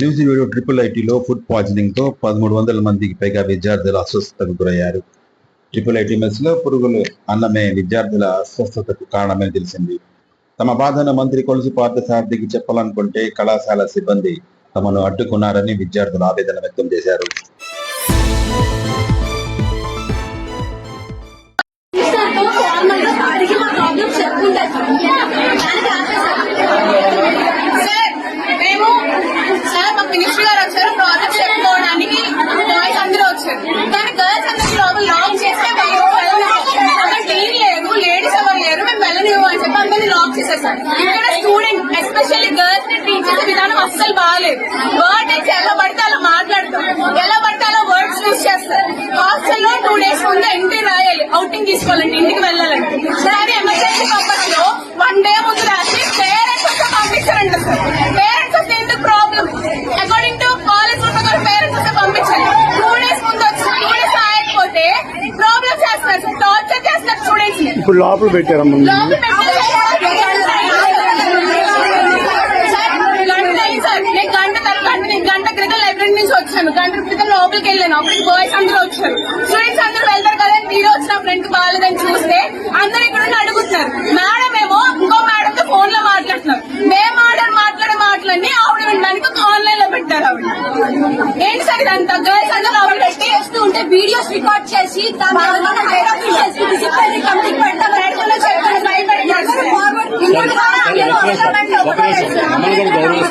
Nuzvid triple ఐటీలో food పాయిజనింగ్తో పదమూడు వందల మందికి పైగా విద్యార్థులు అస్వస్థతకు గురయ్యారు. ట్రిపుల్ ఐటీ మెస్లో పురుగులు అన్నమే విద్యార్థుల అస్వస్థతకు కారణమని తెలిసింది. తమ బాధను మంత్రి కొలుసు పార్థసారథికి చెప్పాలనుకుంటే కళాశాల సిబ్బంది తమను అడ్డుకున్నారని విద్యార్థులు ఆవేదన వ్యక్తం చేశారు. కానీ గర్ల్స్ అందరూ లోపల లాక్ చేస్తే మేము అక్కడ టీం లేదు లేడీస్ ఎవరు లేరు మేము వెళ్ళనివ్వు అని చెప్పి అందరినీ లాక్ చేసేసారు. ఇక్కడ స్టూడెంట్ ఎస్పెషల్లీ గర్ల్స్ని ట్రీట్ చేసే విధానం అస్సలు బాగాలేదు వర్డ్ ఎలా పడితే అలా మాట్లాడతాం. ఎలా పడితే అలా వర్డ్స్ యూస్ చేస్తారు. హాస్టల్లో టూ డేస్ ముందు ఎంట్రీ రాయాలి. అవుటింగ్ తీసుకోవాలంటే ఇంటికి వెళ్ళాలంటే. క్రితం లైబ్రరీ నుంచి వచ్చాను గంట క్రితం లోపలికి వెళ్ళాను అప్పటికి బాయ్స్ అందరూ వచ్చారు స్టూడెంట్స్ అందరూ వెళ్తారు కదా మీరు. వచ్చిన ఫ్రెండ్ బాగాలేదని చూస్తే అందరూ ఇక్కడ ఉండి అడుగుతున్నారు మేడం ఏమో ఇంకో మేడం తో ఫోన్లో మాట్లాడుతున్నారు మేము ఆర్డర్ మాట్లాడే మాటలన్నీ ఆవిడ వినడానికి ఆన్లైన్లో పెట్టారు. ఆవిడ ఏంటి సార్ ఇదంతా? గర్ల్స్ అందరూ లోపల పెట్టి చేస్తూ ఉంటే వీడియోస్ రికార్డ్ చేసి దాని గౌరవ